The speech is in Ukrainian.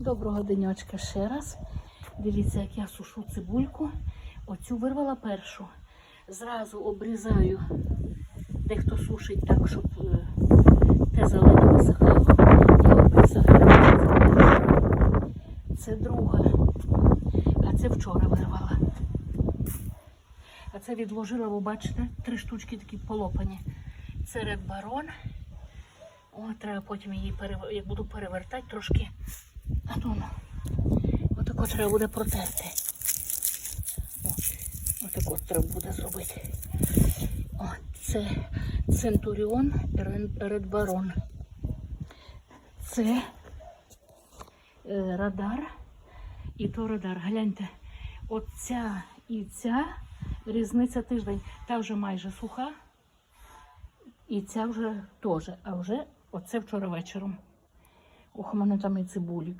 Доброго денечка ще раз. Дивіться, як я сушу цибульку. Оцю вирвала першу. Зразу обрізаю. Дехто сушить так, щоб е, те зелене висихало. Я обрізаю. Це друга. А це вчора вирвала. А це відложила, ви бачите, три штучки такі полопані. Це Red Baron. О, треба потім її перев... як буду перевертати трошки. А ну, ну. Отако треба буде протерти. Отако треба буде зробити. О, це Центуріон Baron. Це е, радар. І то радар. Гляньте, от ця і ця різниця тиждень. Та вже майже суха. І ця вже теж. А вже оце вчора вечором. Ох, у мене там і цибулі.